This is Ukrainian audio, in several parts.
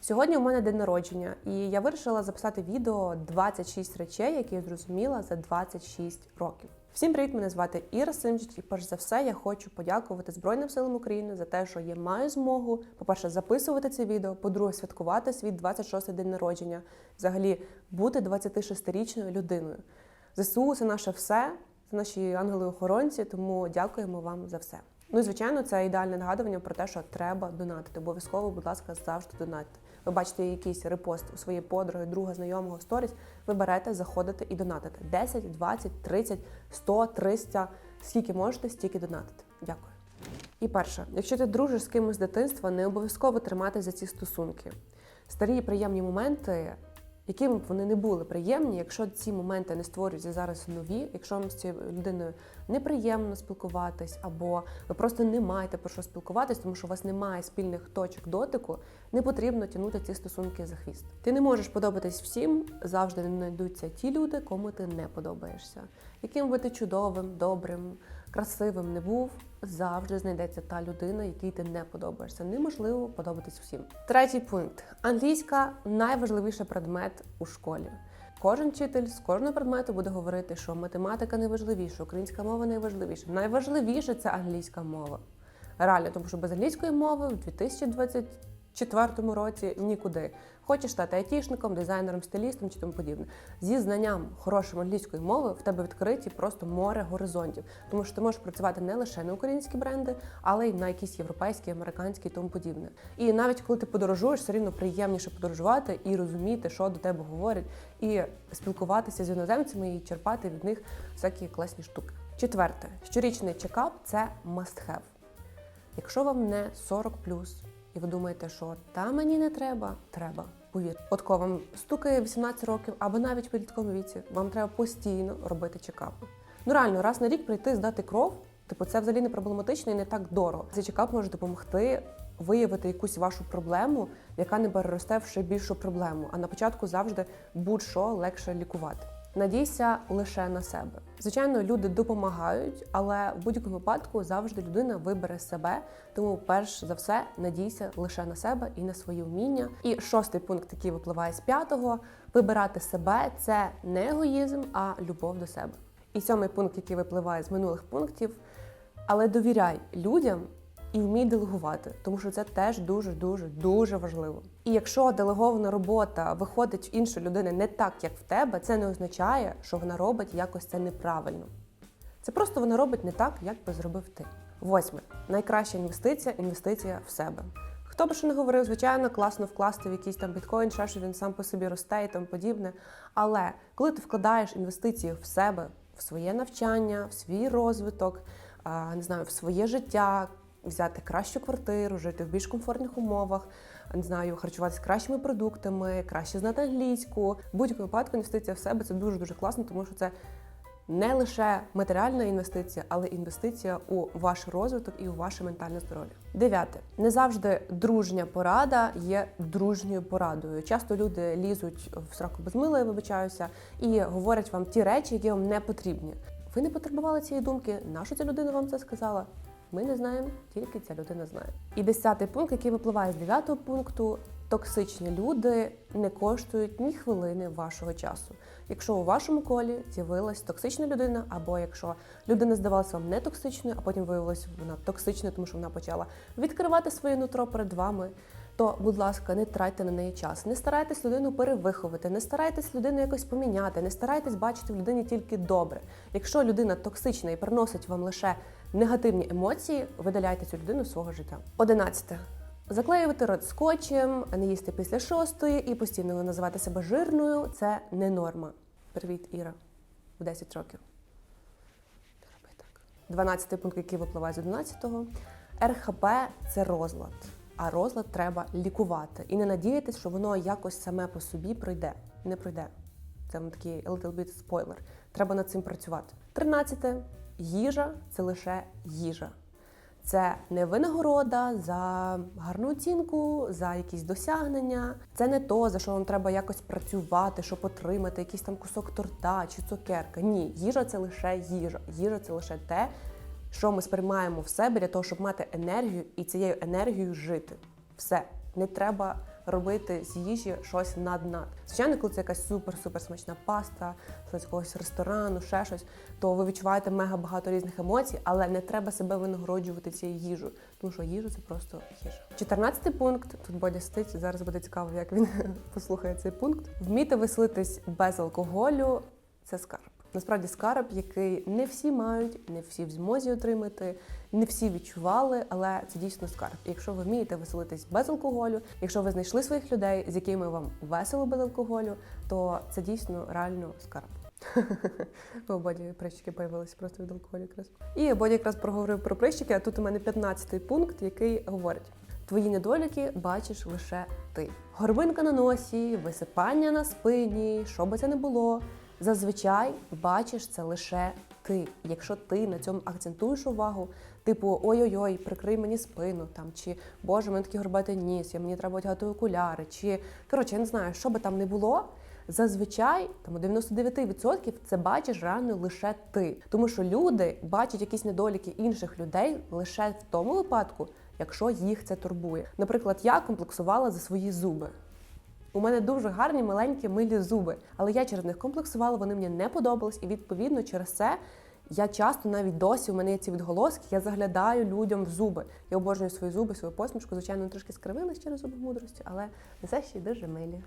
Сьогодні у мене день народження, і я вирішила записати відео 26 речей, які я зрозуміла за 26 років. Всім привіт! Мене звати Іра Симчич, і перш за все я хочу подякувати Збройним силам України за те, що я маю змогу, по-перше, записувати це відео, по-друге, святкувати свій 26-й день народження, взагалі бути 26-річною людиною. ЗСУ це наше все, це наші ангели-охоронці, тому дякуємо вам за все. Ну і звичайно, це ідеальне нагадування про те, що треба донатити. Обов'язково, будь ласка, завжди донатити. Ви бачите якийсь репост у своєї подруги, друга, знайомого сторіс. Ви берете, заходите і донатите. 10, 20, 30, 100, 300, скільки можете, стільки донатити. Дякую. І перше, якщо ти дружиш з кимось з дитинства, не обов'язково тримати за ці стосунки. Старі приємні моменти, якими б вони не були приємні, якщо ці моменти не створюються зараз нові, якщо вам з цією людиною неприємно спілкуватись, або ви просто не маєте про що спілкуватись, тому що у вас немає спільних точок дотику, не потрібно тягнути ці стосунки за хвіст. Ти не можеш подобатись всім, завжди знайдуться ті люди, кому ти не подобаєшся. Яким би ти чудовим, добрим, красивим не був, завжди знайдеться та людина, якій ти не подобаєшся. Неможливо подобатись всім. Третій пункт: англійська найважливіший предмет у школі. Кожен вчитель з кожного предмету буде говорити, що математика найважливіша, українська мова найважливіша. Найважливіше це англійська мова. Реально, тому що без англійської мови в 2024 році нікуди. Хочеш стати айтішником, дизайнером, стилістом чи тому подібне. Зі знанням хорошої англійської мови в тебе відкриті просто море горизонтів, тому що ти можеш працювати не лише на українські бренди, але й на якісь європейські, американські і тому подібне. І навіть коли ти подорожуєш, все рівно приємніше подорожувати і розуміти, що до тебе говорять, і спілкуватися з іноземцями і черпати від них всякі класні штуки. Четверте, щорічний чекап це must have. Якщо вам не 40 і ви думаєте, що та мені не треба, треба. Повірте. От коли вам стукає 18 років або навіть в підлітковому віці, вам треба постійно робити чекапи. Ну реально, раз на рік прийти, здати кров, типу, це взагалі не проблематично і не так дорого. Цей чекап може допомогти виявити якусь вашу проблему, яка не переросте в ще більшу проблему. А на початку завжди будь-що легше лікувати. Надійся лише на себе. Звичайно, люди допомагають, але в будь-якому випадку завжди людина вибере себе. Тому, перш за все, надійся лише на себе і на свої вміння. І шостий пункт, який випливає з п'ятого: вибирати себе це не егоїзм, а любов до себе. І сьомий пункт, який випливає з минулих пунктів, але довіряй людям і вмій делегувати, тому що це теж дуже дуже дуже важливо. І якщо делегована робота виходить в іншої людини не так, як в тебе, це не означає, що вона робить якось це неправильно. Це просто вона робить не так, як би зробив ти. Восьме найкраща інвестиція інвестиція в себе. Хто би що не говорив, звичайно, класно вкласти в якийсь там біткоін, ще що він сам по собі росте і тому подібне. Але коли ти вкладаєш інвестиції в себе, в своє навчання, в свій розвиток, не знаю, в своє життя, взяти кращу квартиру, жити в більш комфортних умовах, не знаю, харчуватися кращими продуктами, краще знати англійську. В будь-якому випадку інвестиція в себе це дуже дуже класно, тому що це не лише матеріальна інвестиція, але інвестиція у ваш розвиток і у ваше ментальне здоров'я. Дев'яте не завжди дружня порада є дружньою порадою. Часто люди лізуть в сраку без мила, я вибачаюся, і говорять вам ті речі, які вам не потрібні. Ви не потребували цієї думки. Нащо ця людина вам це сказала? Ми не знаємо, тільки ця людина знає. І десятий пункт, який випливає з дев'ятого пункту. Токсичні люди не коштують ні хвилини вашого часу. Якщо у вашому колі з'явилась токсична людина, або якщо людина здавалася вам не токсичною, а потім виявилася вона токсичною, тому що вона почала відкривати своє нутро перед вами, то, будь ласка, не тратьте на неї час. Не старайтесь людину перевиховати, не старайтесь людину якось поміняти, не старайтесь бачити в людині тільки добре. Якщо людина токсична і приносить вам лише негативні емоції, видаляйте цю людину з свого життя. Одинадцяте. Заклеювати рот скотчем, не їсти після шостої і постійно називати себе жирною це не норма. Привіт, Іра, в 10 років. 12 пункт, який випливає з 11-го. РХП це розлад, а розлад треба лікувати. І не надіятись, що воно якось саме по собі пройде. Не пройде. Це такий little bit спойлер. Треба над цим працювати. 13. Їжа це лише їжа. Це не винагорода за гарну оцінку, за якісь досягнення. Це не то, за що вам треба якось працювати, щоб отримати якийсь там кусок торта чи цукерка. Ні, їжа це лише їжа. Їжа це лише те, що ми сприймаємо в себе для того, щоб мати енергію і цією енергією жити. Все, не треба робити з їжі щось над-над. Звичайно, коли це якась супер-супер смачна паста з якогось ресторану, ще щось, то ви відчуваєте мега багато різних емоцій, але не треба себе винагороджувати цією їжею, тому що їжа це просто їжа. 14 пункт. Тут Бодя сидить, зараз буде цікаво, як він послухає цей пункт. Вміти веселитись без алкоголю це скарб. Насправді скарб, який не всі мають, не всі в змозі отримати, не всі відчували, але це дійсно скарб. І якщо ви вмієте веселитись без алкоголю, якщо ви знайшли своїх людей, з якими вам весело без алкоголю, то це дійсно реально скарб. У Боді прищики появилися просто від алкоголю якраз. І Боді якраз проговорив про прищики, а тут у мене 15-й пункт, який говорить: твої недоліки бачиш лише ти. Горбинка на носі, висипання на спині, що би це не було. Зазвичай бачиш це лише ти. Якщо ти на цьому акцентуєш увагу, типу ой-ой-ой, прикрий мені спину, там чи Боже, мене такий горбатий ніс, я мені треба одягати окуляри, чи коротше, я не знаю, що би там не було. Зазвичай там у 99% це бачиш реально лише ти, тому що люди бачать якісь недоліки інших людей лише в тому випадку, якщо їх це турбує. Наприклад, я комплексувала за свої зуби. У мене дуже гарні маленькі милі зуби, але я через них комплексувала, вони мені не подобались, і відповідно через це я часто навіть досі у мене є ці відголоски, я заглядаю людям в зуби. Я обожнюю свої зуби, свою посмішку. Звичайно, трошки скривились через зуби мудрості, але все ще й дуже милі.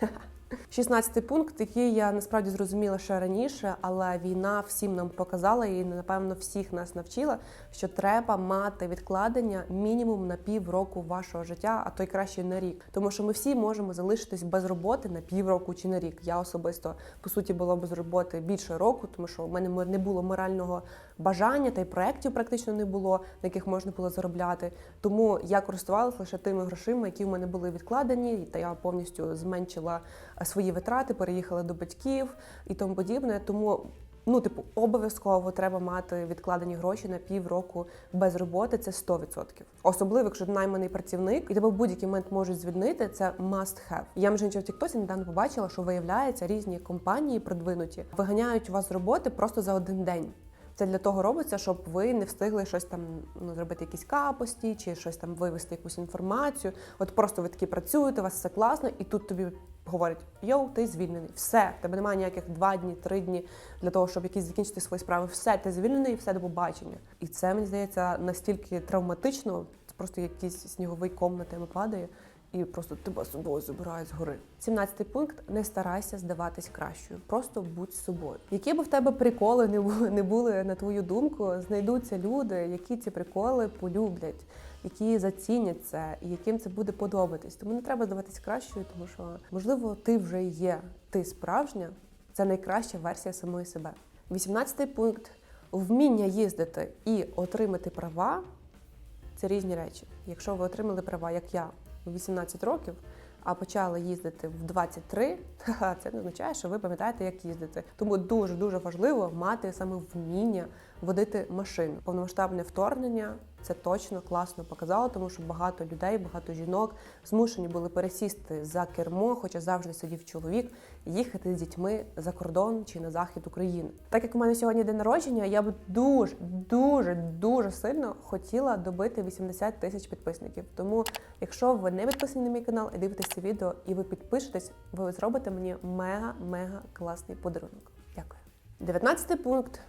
16 пункт, який я насправді зрозуміла ще раніше, але війна всім нам показала і напевно всіх нас навчила, що треба мати відкладення мінімум на півроку вашого життя, а то й краще на рік. Тому що ми всі можемо залишитись без роботи на півроку чи на рік. Я особисто по суті була без роботи більше року, тому що у мене не було морального бажання та й проєктів практично не було, на яких можна було заробляти. Тому я користувалася лише тими грошима, які в мене були відкладені, та я повністю зменшила свої витрати, переїхала до батьків і тому подібне. Тому ну, типу, обов'язково треба мати відкладені гроші на півроку без роботи. Це 100%. Особливо, якщо ти найманий працівник, і тебе в будь-який момент можуть звільнити. Це must have. Я між іншим в Тіктосі недавно побачила, що виявляється, різні компанії продвинуті виганяють вас з роботи просто за один день. Це для того робиться, щоб ви не встигли щось там ну, зробити якісь капості чи щось там вивести якусь інформацію. От просто ви такі працюєте, у вас все класно, і тут тобі говорять: Йоу, ти звільнений. Все, тебе немає ніяких два дні, три дні для того, щоб якісь закінчити свої справи. Все, ти звільнений, і все до побачення. І це мені здається настільки травматично. Це просто якийсь сніговий ком на тебе падає. І просто тебе собою забирає з гори. 17 пункт: не старайся здаватись кращою. Просто будь собою. Які б в тебе приколи не були, не були на твою думку, знайдуться люди, які ці приколи полюблять, які зацінять це і яким це буде подобатись. Тому не треба здаватись кращою, тому що можливо ти вже є. Ти справжня, це найкраща версія самої себе. 18 пункт: вміння їздити і отримати права це різні речі. Якщо ви отримали права, як я. 18 років, а почали їздити в 23, це не означає, що ви пам'ятаєте, як їздити. Тому дуже дуже важливо мати саме вміння водити машину. Повномасштабне вторгнення це точно класно показало, тому що багато людей, багато жінок змушені були пересісти за кермо, хоча завжди сидів чоловік, їхати з дітьми за кордон чи на захід України. Так як у мене сьогодні день народження, я б дуже, дуже, дуже сильно хотіла добити 80 тисяч підписників. Тому, якщо ви не підписані на мій канал і дивитесь це відео, і ви підпишетесь, ви зробите мені мега-мега класний подарунок. Дякую. 19 пункт.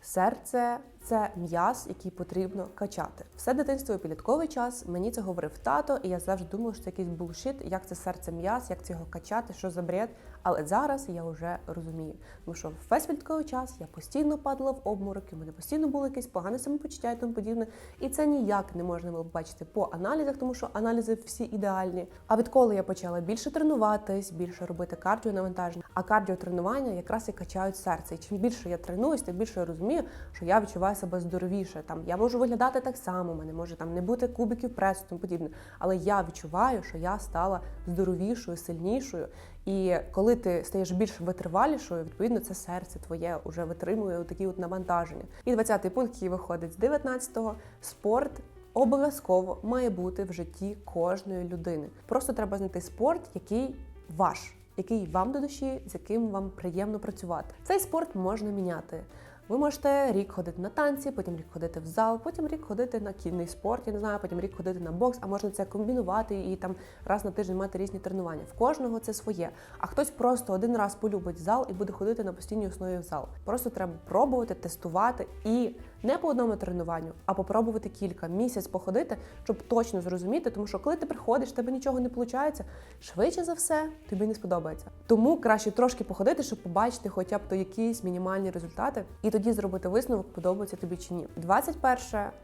Серце це м'яз, який потрібно качати. Все дитинство і підлітковий час мені це говорив тато, і я завжди думала, що це якийсь булшит, як це серце м'яз, як це його качати, що за бред. Але зараз я вже розумію, тому що весь підлітковий час я постійно падала в обмороки, у мене постійно було якесь погане самопочуття і тому подібне. І це ніяк не можна було бачити по аналізах, тому що аналізи всі ідеальні. А відколи я почала більше тренуватись, більше робити кардіонавантаження, а кардіотренування якраз і качають серце. І чим більше я тренуюсь, тим більше я розумію, що я відчуваю себе здоровіше. Там я можу виглядати так само, у мене може там не бути кубиків пресу, тому подібне. Але я відчуваю, що я стала здоровішою, сильнішою. І коли ти стаєш більш витривалішою, відповідно, це серце твоє вже витримує такі от навантаження. І 20-й пункт, який виходить з 19-го, спорт. Обов'язково має бути в житті кожної людини. Просто треба знайти спорт, який ваш, який вам до душі, з яким вам приємно працювати. Цей спорт можна міняти. Ви можете рік ходити на танці, потім рік ходити в зал, потім рік ходити на кінний спорт, я не знаю, потім рік ходити на бокс, а можна це комбінувати і там раз на тиждень мати різні тренування. В кожного це своє. А хтось просто один раз полюбить зал і буде ходити на постійній основі в зал. Просто треба пробувати, тестувати і не по одному тренуванню, а попробувати кілька місяць походити, щоб точно зрозуміти, тому що коли ти приходиш, тебе нічого не виходить, швидше за все тобі не сподобається. Тому краще трошки походити, щоб побачити хоча б то якісь мінімальні результати, і тоді зробити висновок, подобається тобі чи ні. 21.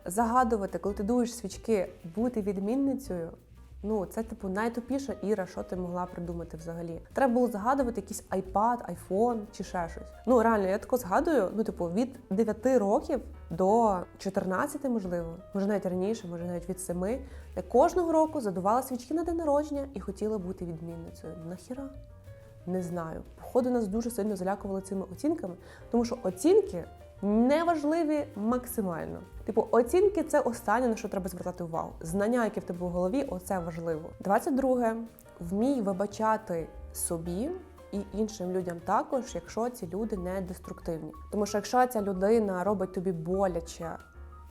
загадувати, коли ти дуєш свічки, бути відмінницею. Ну, це типу найтупіша Іра, що ти могла придумати взагалі. Треба було загадувати якийсь iPad, iPhone чи ще щось. Ну реально, я тако згадую, ну, типу, від 9 років до 14, можливо, може навіть раніше, може навіть від 7. Я кожного року задувала свічки на день народження і хотіла бути відмінницею. Нахіра? Не знаю. Походу, нас дуже сильно залякували цими оцінками, тому що оцінки неважливі максимально. Типу, оцінки це останнє, на що треба звертати увагу. Знання, які в тебе в голові, оце важливо. 22. Вмій вибачати собі. І іншим людям також, якщо ці люди не деструктивні. Тому що якщо ця людина робить тобі боляче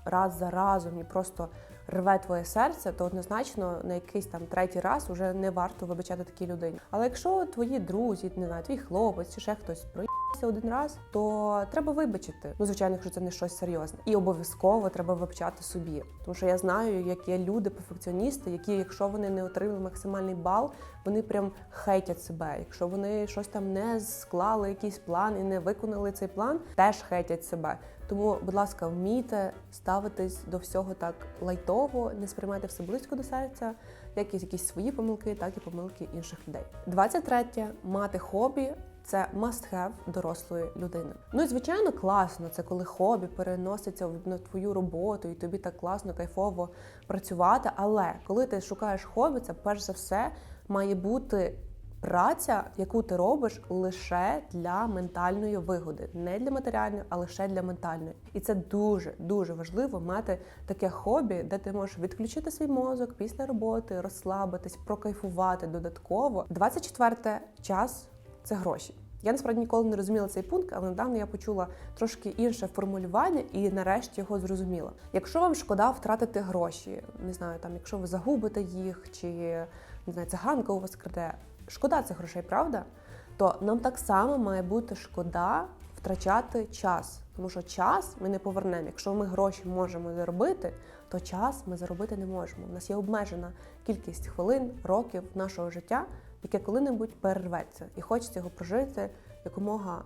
раз за разом і просто рве твоє серце, то однозначно на якийсь там третій раз вже не варто вибачати такій людині. Але якщо твої друзі, не знаю, твій хлопець чи ще хтось проїбався один раз, то треба вибачити. Ну, звичайно, якщо це не щось серйозне. І обов'язково треба вибачати собі. Тому що я знаю, як є люди, перфекціоністи, які, якщо вони не отримали максимальний бал, вони прям хейтять себе. Якщо вони щось там не склали, якийсь план і не виконали цей план, теж хейтять себе. Тому, будь ласка, вмійте ставитись до всього так лайтово, не сприймайте все близько до серця, як і якісь свої помилки, так і помилки інших людей. 23. мати хобі. Це must have дорослої людини. Ну і звичайно, класно. Це коли хобі переноситься на твою роботу, і тобі так класно, кайфово працювати. Але коли ти шукаєш хобі, це перш за все має бути праця, яку ти робиш лише для ментальної вигоди, не для матеріальної, а лише для ментальної. І це дуже дуже важливо мати таке хобі, де ти можеш відключити свій мозок після роботи, розслабитись, прокайфувати додатково. 24 час це гроші. Я насправді ніколи не розуміла цей пункт, але недавно я почула трошки інше формулювання і нарешті його зрозуміла. Якщо вам шкода втратити гроші, не знаю, там якщо ви загубите їх, чи не знаю, циганка у вас краде, шкода цих грошей, правда? То нам так само має бути шкода втрачати час, тому що час ми не повернемо. Якщо ми гроші можемо заробити, то час ми заробити не можемо. У нас є обмежена кількість хвилин, років нашого життя, яке коли-небудь перерветься, і хочеться його прожити якомога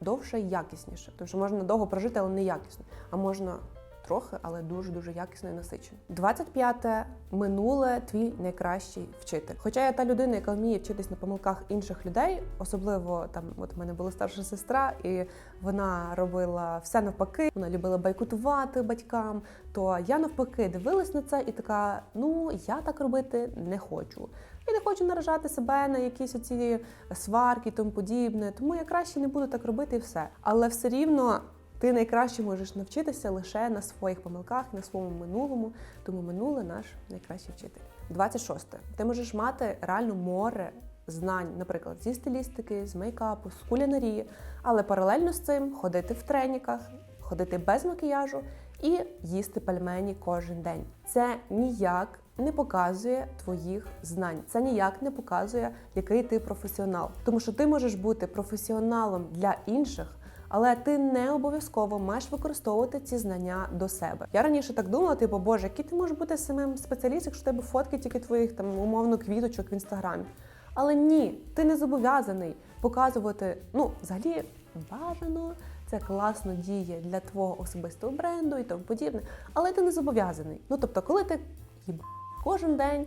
довше і якісніше. Тому що можна довго прожити, але не якісно. А можна трохи, але дуже дуже якісно і насичено. 25-те минуле твій найкращий вчитель. Хоча я та людина, яка вміє вчитись на помилках інших людей, особливо там, от у мене була старша сестра, і вона робила все навпаки. Вона любила байкутувати батькам. То я навпаки дивилась на це і така: ну я так робити не хочу. Я не хочу наражати себе на якісь оці сварки і тому подібне. Тому я краще не буду так робити і все. Але все рівно ти найкраще можеш навчитися лише на своїх помилках, на своєму минулому. Тому минуле наш найкращий вчитель. 26. Ти можеш мати реально море знань, наприклад, зі стилістики, з мейкапу, з кулінарії, але паралельно з цим ходити в треніках, ходити без макіяжу і їсти пельмені кожен день. Це ніяк не показує твоїх знань. Це ніяк не показує, який ти професіонал. Тому що ти можеш бути професіоналом для інших. Але ти не обов'язково маєш використовувати ці знання до себе. Я раніше так думала, типу, боже, який ти можеш бути самим спеціалістом, якщо тебе фотки тільки твоїх там умовно квіточок в інстаграмі. Але ні, ти не зобов'язаний показувати. Ну, взагалі бажано, це класно діє для твого особистого бренду і тому подібне. Але ти не зобов'язаний. Ну тобто, коли ти кожен день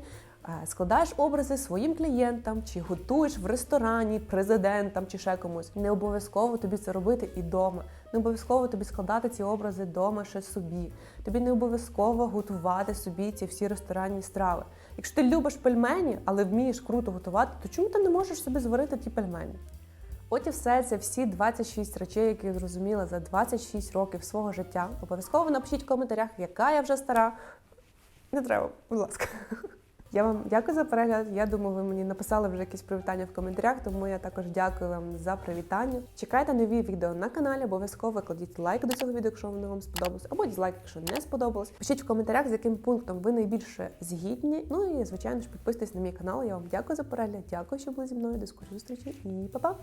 складаєш образи своїм клієнтам, чи готуєш в ресторані президентам чи ще комусь. Не обов'язково тобі це робити і вдома. Не обов'язково тобі складати ці образи вдома ще собі. Тобі не обов'язково готувати собі ці всі ресторанні страви. Якщо ти любиш пельмені, але вмієш круто готувати, то чому ти не можеш собі зварити ті пельмені? От і все це всі 26 речей, які я зрозуміла за 26 років свого життя. Обов'язково напишіть в коментарях, яка я вже стара. Не треба, будь ласка. Я вам дякую за перегляд. Я думаю, ви мені написали вже якісь привітання в коментарях, тому я також дякую вам за привітання. Чекайте нові відео на каналі. Обов'язково кладіть лайк до цього відео, якщо воно вам сподобалось, або дізлайк, якщо не сподобалось. Пишіть в коментарях, з яким пунктом ви найбільше згідні. Ну і звичайно ж підписуйтесь на мій канал. Я вам дякую за перегляд. Дякую, що були зі мною. До скорої зустрічі і па-па!